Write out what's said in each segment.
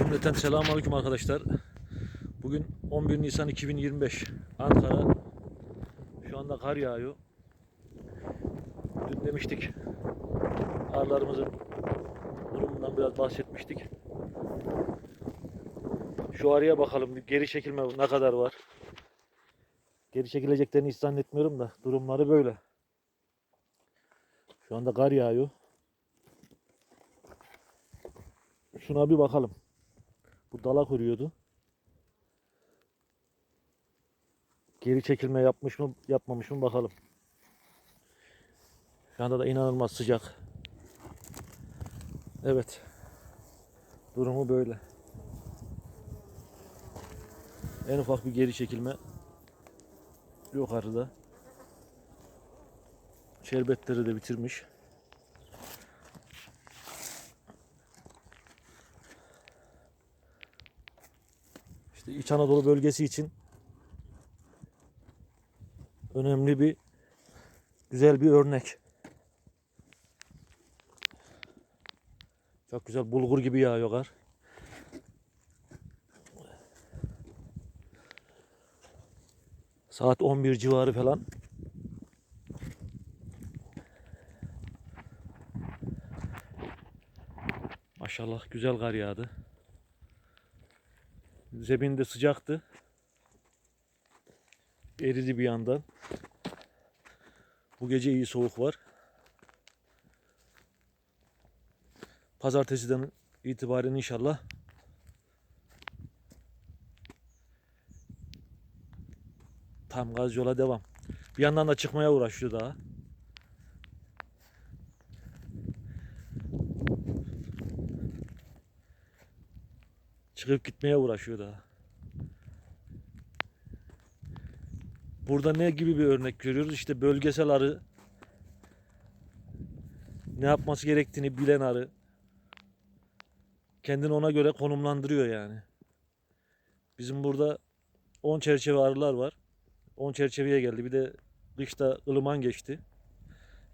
Cümleten selamünaleyküm arkadaşlar. Bugün 11 Nisan 2025 Ankara. Şu anda kar yağıyor. Dün demiştik arılarımızın durumundan biraz bahsetmiştik. Şu arıya bakalım geri çekilme ne kadar var. Geri çekileceklerini hiç zannetmiyorum da durumları böyle. Şu anda kar yağıyor. Şuna bir bakalım. Bu dala kuruyordu. Geri çekilme yapmış mı yapmamış mı bakalım. Şu anda da inanılmaz sıcak. Evet. Durumu böyle. En ufak bir geri çekilme yok arada. Şerbetleri de bitirmiş. İşte İç Anadolu bölgesi için önemli bir güzel bir örnek. Çok güzel bulgur gibi yağıyor kar. Saat 11 civarı falan. Maşallah güzel kar yağdı. Zemin de sıcaktı. Eridi bir yandan. Bu gece iyi soğuk var. Pazartesiden itibaren inşallah tam gaz yola devam. Bir yandan da çıkmaya uğraşıyor daha. Çıkıp gitmeye uğraşıyor daha. Burada ne gibi bir örnek görüyoruz? İşte bölgesel arı ne yapması gerektiğini bilen arı kendini ona göre konumlandırıyor yani. Bizim burada 10 çerçeve arılar var. 10 çerçeveye geldi. Bir de kışta ılıman geçti.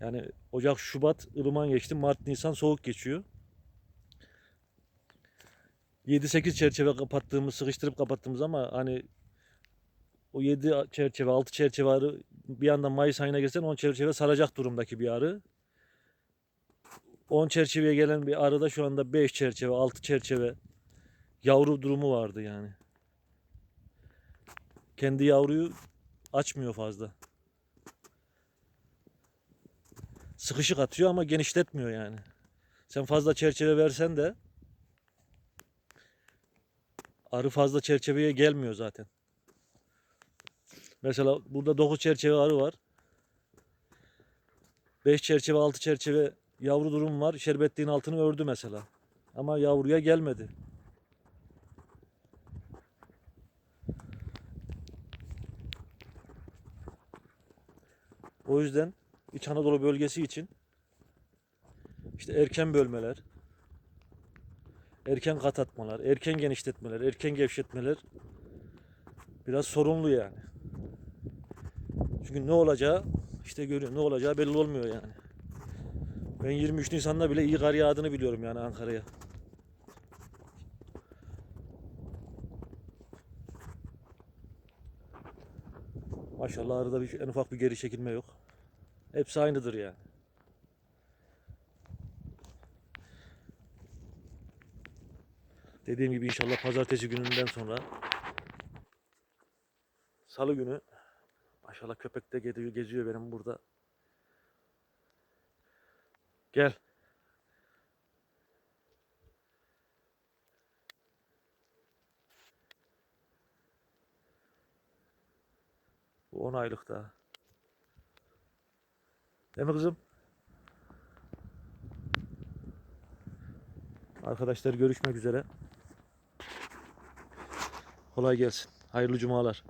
Yani Ocak, Şubat ılıman geçti. Mart, Nisan soğuk geçiyor. 7-8 çerçeve kapattığımız, sıkıştırıp kapattığımız ama hani o 7 çerçeve, 6 çerçeve arı bir yandan Mayıs ayına gelsen 10 çerçeve saracak durumdaki bir arı. 10 çerçeveye gelen bir arıda şu anda 5 çerçeve, 6 çerçeve yavru durumu vardı yani. Kendi yavruyu açmıyor fazla. Sıkışık atıyor ama genişletmiyor yani. Sen fazla çerçeve versen de arı fazla çerçeveye gelmiyor zaten. Mesela burada 9 çerçeve arı var. 5 çerçeve 6 çerçeve yavru durum var. Şerbetliğin altını ördü mesela. Ama yavruya gelmedi. O yüzden İç Anadolu bölgesi için işte erken bölmeler, erken kat atmalar, erken genişletmeler, erken gevşetmeler biraz sorunlu yani. Çünkü ne olacağı işte görüyor. Ne olacağı belli olmuyor yani. Ben 23 Nisan'da bile iyi kar yağdığını biliyorum yani Ankara'ya. Maşallah arada bir, en ufak bir geri çekilme yok. Hepsi aynıdır yani. Dediğim gibi inşallah pazartesi gününden sonra salı günü maşallah köpek de geziyor, geziyor benim burada. Gel. Bu 10 aylık daha. Değil mi kızım? Arkadaşlar görüşmek üzere. Kolay gelsin. Hayırlı cumalar.